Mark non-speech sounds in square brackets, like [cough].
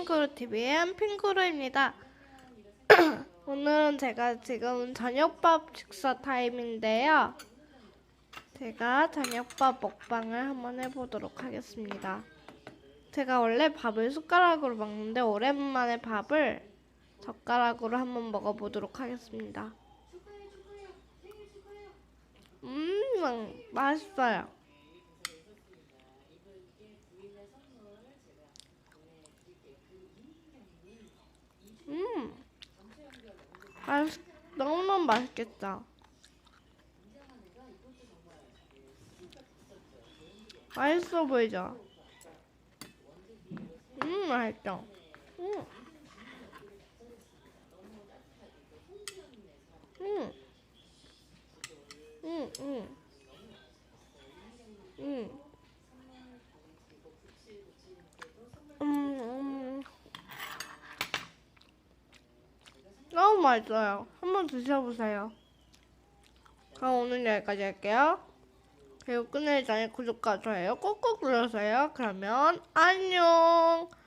핑크루 TV의 핑크루입니다. [clears throat] 오늘은 제가 지금 저녁밥 식사 타임인데요. 제가 저녁밥 먹방을 한번 해보도록 하겠습니다. 제가 원래 밥을 숟가락으로 먹는데 오랜만에 밥을 젓가락으로 한번 먹어보도록 하겠습니다. 음, 맛있어요. 음, 맛있, 너무너무 맛있겠다. 맛있어 보이죠? 음, 맛있죠? 음. 음. 음, 음. 음. 음, 음. 너무 맛있어요. 한번 드셔보세요. 그럼 오늘 여기까지 할게요. 그리고 끝내기 전에 구독과 좋아요 꼭꼭 눌러주세요. 그러면 안녕. 뿅.